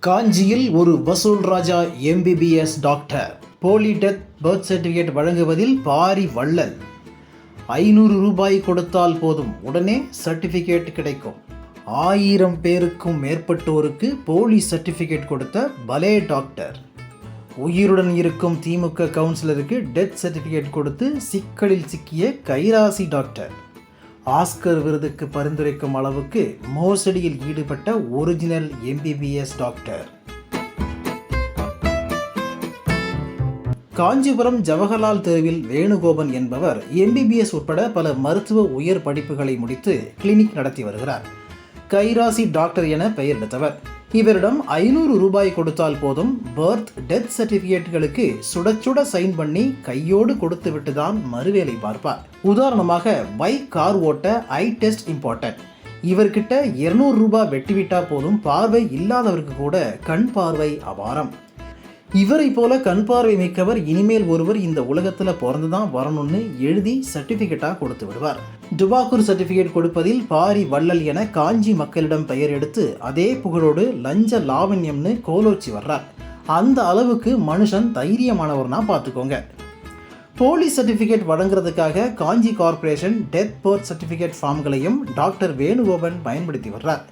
காஞ்சியில் ஒரு Vasool Raja MBBS doctor போலி டெத் பர்த் சர்டிஃபிகேட் வழங்குவதில் பாரி வள்ளல். ஐநூறு ரூபாய் கொடுத்தால் போதும் உடனே சர்டிஃபிகேட் கிடைக்கும். ஆயிரம் பேருக்கும் மேற்பட்டோருக்கு போலி சர்டிஃபிகேட் கொடுத்த பலே டாக்டர் உயிருடன் இருக்கும் திமுக கவுன்சிலருக்கு டெத் சர்டிஃபிகேட் கொடுத்து சிக்கலில் சிக்கிய கைராசி டாக்டர் ஆஸ்கர் விருதுக்கு பரிந்துரைக்கும் அளவுக்கு மோசடியில் ஈடுபட்ட original MBBS doctor. Kanchipuram Jawaharlal தெருவில் வேணுகோபன் என்பவர் எம்பிபிஎஸ் உட்பட பல மருத்துவ உயர் படிப்புகளை முடித்து கிளினிக் நடத்தி வருகிறார். கைராசி டாக்டர் என பெயர் எடுத்தவர் இவரிடம் ஐநூறு ரூபாய் கொடுத்தால் போதும் பர்த் டெத் சர்டிஃபிகேட்டுகளுக்கு சுட சுட சைன் பண்ணி கையோடு கொடுத்து விட்டு தான் மறுவேலை பார்ப்பார். உதாரணமாக பைக் கார் ஓட்ட ஐ டெஸ்ட் இம்பார்ட்டன்ட் இவர்கிட்ட 200 ரூபாய் வெட்டிவிட்டா போதும் பார்வை இல்லாதவருக்கு கூட கண் பார்வை அபாரம். இவரை போல கண் பார்வை மிக்கவர் இனிமேல் ஒருவர் இந்த உலகத்தில் பிறந்து தான் வரணும்னு எழுதி சர்டிஃபிகேட்டாக கொடுத்து விடுவார். டுபாக்கூர் சர்டிஃபிகேட் கொடுப்பதில் பாரி வள்ளல் என காஞ்சி மக்களிடம் பெயர் எடுத்து அதே புகழோடு லஞ்ச லாவண்யம்னு கோலோச்சி வர்றார். அந்த அளவுக்கு மனுஷன் தைரியமானவர்னா பார்த்துக்கோங்க police certificate வழங்குறதுக்காக Kanchi corporation death birth certificate ஃபார்ம்களையும் doctor Venugopan பயன்படுத்தி வர்றார்.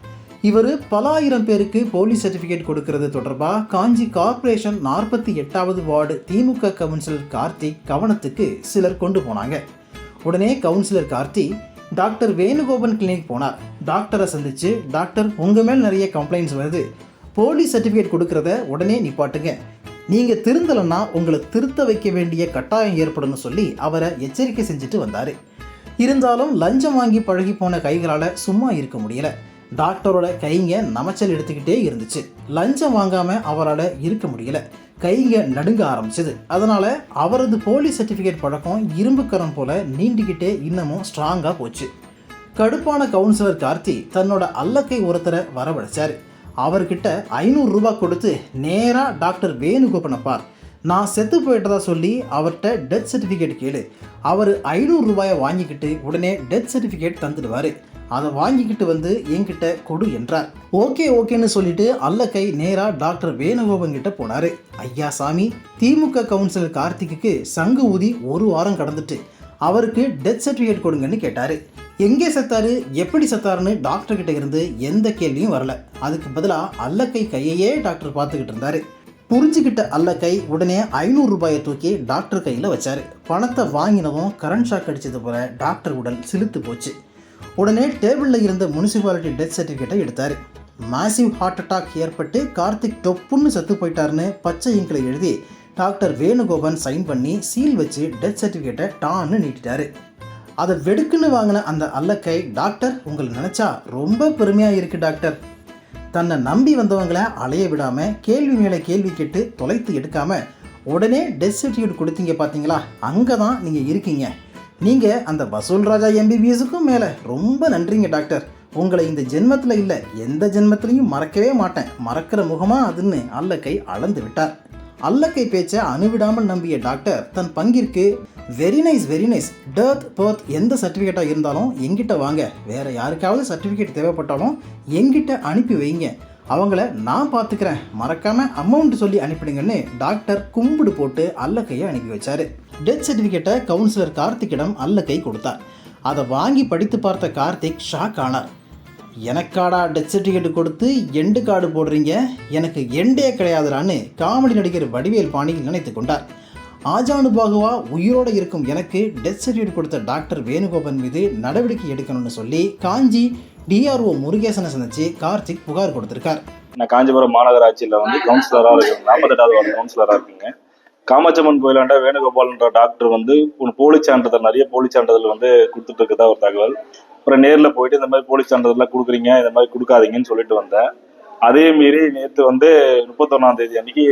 இவர் பல ஆயிரம் பேருக்கு போலீஸ் சர்டிஃபிகேட் கொடுக்கறது தொடர்பாக காஞ்சி கார்பரேஷன் நாற்பத்தி எட்டாவது வார்டு திமுக கவுன்சிலர் கார்த்திக் கவனத்துக்கு சிலர் கொண்டு போனாங்க. உடனே councillor Karthik doctor Venugopan clinic போனார். டாக்டரை சந்தித்து டாக்டர் உங்கள் மேல் நிறைய கம்ப்ளைண்ட்ஸ் வருது. போலீஸ் சர்டிஃபிகேட் கொடுக்கறத உடனே நிப்பாட்டுங்க. நீங்கள் திருந்தலைன்னா உங்களை திருத்த வைக்க வேண்டிய கட்டாயம் ஏற்படும்னு சொல்லி அவரை எச்சரிக்கை செஞ்சுட்டு வந்தார். இருந்தாலும் லஞ்சம் வாங்கி பழகி போன கைகளால் சும்மா இருக்க முடியலை. டாக்டரோட கைங்க நமைச்சல் எடுத்துக்கிட்டே இருந்துச்சு. லஞ்சம் வாங்காமல் அவரால் இருக்க முடியல. கைங்க நடுங்க ஆரம்பிச்சது. அதனால அவரது போலீஸ் சர்டிஃபிகேட் பழக்கம் இரும்புக்கரம் போல நீண்டிக்கிட்டே இன்னமும் ஸ்ட்ராங்காக போச்சு. கடுப்பான கவுன்சிலர் கார்த்தி தன்னோட அல்லக்கை ஒருத்தரை வரவழைச்சார். அவர்கிட்ட ஐநூறுரூபா கொடுத்து நேராக டாக்டர் வேணுகோபனை பார். நான் செத்து போயிட்டதா சொல்லி அவர்கிட்ட டெத் சர்டிஃபிகேட் கேளு. அவர் ஐநூறு ரூபாயை வாங்கிக்கிட்டு உடனே டெத் சர்டிஃபிகேட் தந்துடுவார். அதை வாங்கிக்கிட்டு வந்து என்கிட்ட கொடு என்றார். ஓகே ஓகேன்னு சொல்லிட்டு அல்லக்கை நேராக டாக்டர் வேணுகோபன் கிட்ட போனார். ஐயா சாமி திமுக கவுன்சிலர் கார்த்திக்கு சங்கு ஊதி ஒரு வாரம் கடந்துட்டு அவருக்கு டெத் சர்டிஃபிகேட் கொடுங்கன்னு கேட்டார். எங்கே செத்தாரு எப்படி செத்தாருன்னு டாக்டர் கிட்ட இருந்து எந்த கேள்வியும் வரல. அதுக்கு பதிலாக அல்லக்கை கையையே டாக்டர் பார்த்துக்கிட்டு இருந்தார். புரிஞ்சுக்கிட்ட அல்லக்கை உடனே ஐநூறு ரூபாயை தூக்கி டாக்டர் கையில் வச்சார். பணத்தை வாங்கினதும் கரண்ட் ஷாக் அடித்தது போல டாக்டர் உடல் சிலுத்து போச்சு. உடனே டேபிளில் இருந்த முனிசிபாலிட்டி டெத் சர்டிஃபிகேட்டை எடுத்தார். மாசிவ் ஹார்ட் அட்டாக் ஏற்பட்டு கார்த்திக் டொப்புன்னு செத்து போயிட்டாருன்னு பச்சை இங்கில் எழுதி டாக்டர் வேணுகோபன் சைன் பண்ணி சீல் வச்சு டெத் சர்டிஃபிகேட்டை டான்னு நீட்டிட்டாரு. அதை வெடுக்குன்னு வாங்கின அந்த அல்லக்கை டாக்டர் உங்களை நினச்சா ரொம்ப பெருமையாக இருக்குது டாக்டர் தன்னை நம்பி வந்தவங்களை அலைய விடாமல் கேள்வி மேலே கேள்வி கேட்டு தொலைத்து எடுக்காமல் உடனே டெத் சர்டிஃபிகேட் கொடுத்தீங்க பார்த்தீங்களா அங்கே தான் நீங்கள் இருக்கீங்க. நீங்கள் அந்த வசூல் ராஜா எம்பிபிஎஸுக்கும் மேலே ரொம்ப நன்றிங்க டாக்டர். உங்களை இந்த ஜென்மத்தில் இல்லை எந்த ஜென்மத்திலையும் மறக்கவே மாட்டேன். மறக்கிற முகமா அதுன்னு அல்லக்கை அளந்து விட்டார். அல்லக்கை பேச்சை அணுவிடாமல் நம்பிய டாக்டர் தன் பங்கிற்கு வெரி நைஸ் வெரி நைஸ் டர்த் பர்த் எந்த சர்டிஃபிகேட்டாக இருந்தாலும் எங்கிட்ட வாங்க. வேறு யாருக்காவது சர்டிஃபிகேட் தேவைப்பட்டாலும் எங்கிட்ட அனுப்பி வைங்க. அவங்கள நான் பார்த்துக்கிறேன் மறக்காமல் அமௌண்ட் சொல்லி அனுப்பிடுங்கன்னு டாக்டர் கும்பிடு போட்டு அல்லக்கையை அனுப்பி வச்சாரு. டெத் சர்டிஃபிகேட்டை கவுன்சிலர் கார்த்திக்கிடம் அல்லக்கை கொடுத்தார். அதை வாங்கி படித்து பார்த்த கார்த்திக் ஷாக் ஆனார். எனக்காடா டெத் சர்டிஃபிகேட் கொடுத்து எண்டு கார்டு போடுறீங்க? எனக்கு எண்டே கிடையாதுடான்னு காமெடி நடிகர் வடிவேல் பாணியில் நினைத்து கொண்டார். ஆஜானுபாகுவா உயிரோடு இருக்கும் எனக்கு டெத் சர்டிஃபிகேட் கொடுத்த டாக்டர் வேணுகோபன் மீது நடவடிக்கை எடுக்கணும்னு சொல்லி காஞ்சி டிஆர்ஓ முருகேசனை சந்திச்சு கார்த்திக் புகார் கொடுத்திருக்கார். நான் காஞ்சிபுரம் மாநகராட்சியில் வந்து கவுன்சிலராக இருக்கேன். நாற்பத்தெட்டாவது வார்டு கவுன்சிலராக இருக்குங்க. காமாட்சம்மன் கோயிலாண்ட வேணுகோபால்ன்ற டாக்டர் வந்து ஒரு போலி சான்றிதழ் நிறைய போலி சான்றிதழ் வந்து கொடுத்துட்டு இருக்கதா ஒரு தகவல். அப்புறம் நேரில் போயிட்டு இந்த மாதிரி போலி சான்றிதழ்லாம் கொடுக்குறீங்க இந்த மாதிரி கொடுக்காதீங்கன்னு சொல்லிட்டு வந்தேன். அதே மீறி நேற்று வந்து முப்பத்தொன்னாம் தேதி அன்னைக்கு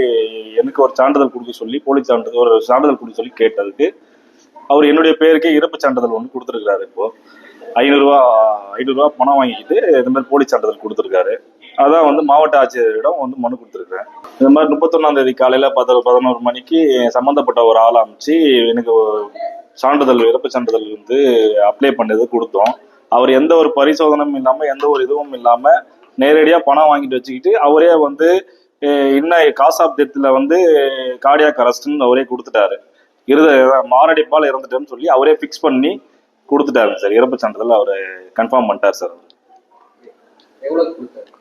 எனக்கு ஒரு சான்றிதழ் கொடுக்க சொல்லி போலி சான்றிதழ் ஒரு சான்றிதழ் கொடுக்க சொல்லி கேட்டதுக்கு அவர் என்னுடைய பேருக்கே இறப்பு சான்றிதழ் ஒன்று கொடுத்துருக்காரு இப்போ. ஐநூறுரூவா ஐநூறுரூவா பணம் வாங்கிக்கிட்டு இந்த மாதிரி போலி சான்றிதழ் கொடுத்துருக்காரு. அதான் வந்து மாவட்ட ஆட்சியரிடம் வந்து மனு கொடுத்துருக்கேன் இந்த மாதிரி முப்பத்தொன்னாம் தேதி காலையில் பத்து பதினோரு மணிக்கு சம்மந்தப்பட்ட ஒரு ஆள் அமைச்சு எனக்கு சான்றிதழ் இறப்பு சான்றிதழ் வந்து அப்ளை பண்ணது கொடுத்தோம். அவர் எந்த ஒரு பரிசோதனையும் இல்லாமல் எந்த ஒரு இதுவும் இல்லாமல் நேரடியாக பணம் வாங்கிட்டு வச்சுக்கிட்டு அவரே வந்து இன்னும் காஸ் ஆஃப் வந்து கார்டியாக் அரஸ்ட்னு அவரே கொடுத்துட்டாரு. இருத மாரடைப்பால் இறந்துட்டேன்னு சொல்லி அவரே ஃபிக்ஸ் பண்ணி கொடுத்துட்டாரு சார். இறப்பு சான்றிதழ் அவர் கன்ஃபார்ம் பண்ணிட்டார் சார்.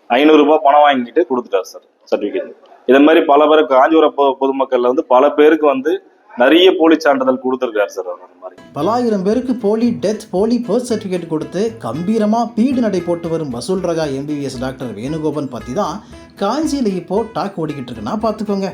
ஐநூறுரூபா பணம் வாங்கிட்டு கொடுத்துட்டார் சார் சர்டிஃபிகேட் இதை மாதிரி பல பேர் காஞ்சிபுரம் பொ பொதுமக்கள்ல வந்து பல பேருக்கு வந்து நிறைய போலி சான்றிதழ் கொடுத்துருக்காரு சார் அவர் அந்த மாதிரி. பலாயிரம் பேருக்கு போலி டெத் போலி பர்த் சர்டிஃபிகேட் கொடுத்து கம்பீரமாக பீடு நடை போட்டு வரும் வசூல் ரகா எம்பிபிஎஸ் டாக்டர் வேணுகோபன் பற்றி தான் காஞ்சியில் இப்போ டாக் ஓடிக்கிட்டு இருக்குன்னா பார்த்துக்கோங்க.